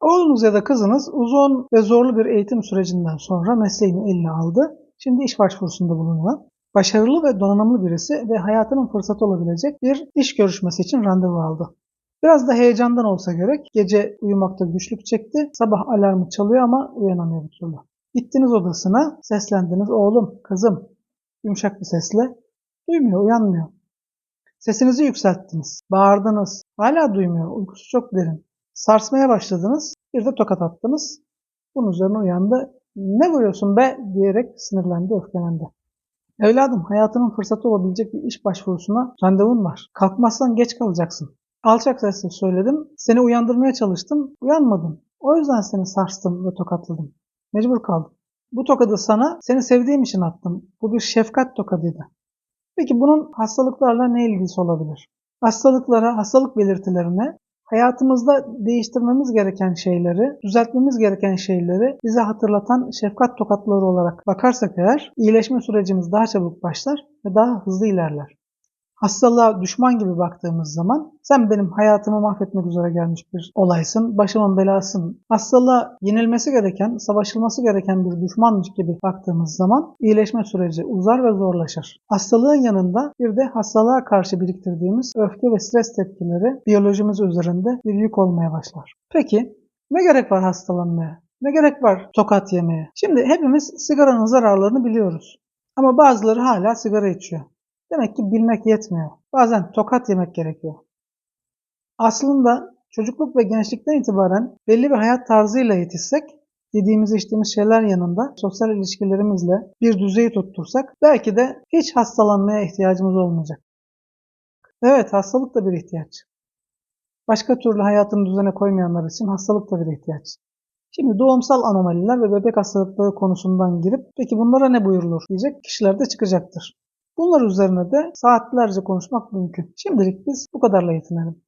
Oğlunuz ya da kızınız uzun ve zorlu bir eğitim sürecinden sonra mesleğini eline aldı. Şimdi iş başvurusunda bulunuyor. Başarılı ve donanımlı birisi ve hayatının fırsatı olabilecek bir iş görüşmesi için randevu aldı. Biraz da heyecandan olsa gerek gece uyumakta güçlük çekti. Sabah alarmı çalıyor ama uyanamıyor bir türlü. Gittiniz odasına, seslendiniz oğlum, kızım. Yumuşak bir sesle. Duymuyor, uyanmıyor. Sesinizi yükselttiniz, bağırdınız. Hala duymuyor, uykusu çok derin. Sarsmaya başladınız, bir de tokat attınız. Bunun üzerine uyandı. Ne vuruyorsun be diyerek sinirlendi, öfkelendi. Evladım hayatının fırsatı olabilecek bir iş başvurusuna randevun var. Kalkmazsan geç kalacaksın. Alçak sesle söyledim. Seni uyandırmaya çalıştım. Uyanmadın. O yüzden seni sarstım ve tokatladım. Mecbur kaldım. Bu tokadı sana seni sevdiğim için attım. Bu bir şefkat tokadıydı. Peki bunun hastalıklarla ne ilgisi olabilir? Hastalıklara, hastalık belirtilerine hayatımızda değiştirmemiz gereken şeyleri, düzeltmemiz gereken şeyleri bize hatırlatan şefkat tokatları olarak bakarsak eğer iyileşme sürecimiz daha çabuk başlar ve daha hızlı ilerler. Hastalığa düşman gibi baktığımız zaman sen benim hayatımı mahvetmek üzere gelmiş bir olaysın, başımın belasın. Hastalığa yenilmesi gereken, savaşılması gereken bir düşmanmış gibi baktığımız zaman iyileşme süreci uzar ve zorlaşır. Hastalığın yanında bir de hastalığa karşı biriktirdiğimiz öfke ve stres tepkileri biyolojimiz üzerinde bir yük olmaya başlar. Peki ne gerek var hastalanmaya? Ne gerek var tokat yemeye? Şimdi hepimiz sigaranın zararlarını biliyoruz. Ama bazıları hala sigara içiyor. Demek ki bilmek yetmiyor. Bazen tokat yemek gerekiyor. Aslında çocukluk ve gençlikten itibaren belli bir hayat tarzıyla yetişsek, yediğimiz içtiğimiz şeyler yanında sosyal ilişkilerimizle bir düzeyi tuttursak belki de hiç hastalanmaya ihtiyacımız olmayacak. Evet hastalık da bir ihtiyaç. Başka türlü hayatını düzene koymayanlar için hastalık da bir ihtiyaç. Şimdi doğumsal anomaliler ve bebek hastalıkları konusundan girip peki bunlara ne buyurulur diyecek kişiler de çıkacaktır. Bunlar üzerine de saatlerce konuşmak mümkün. Şimdilik biz bu kadarla yetinelim.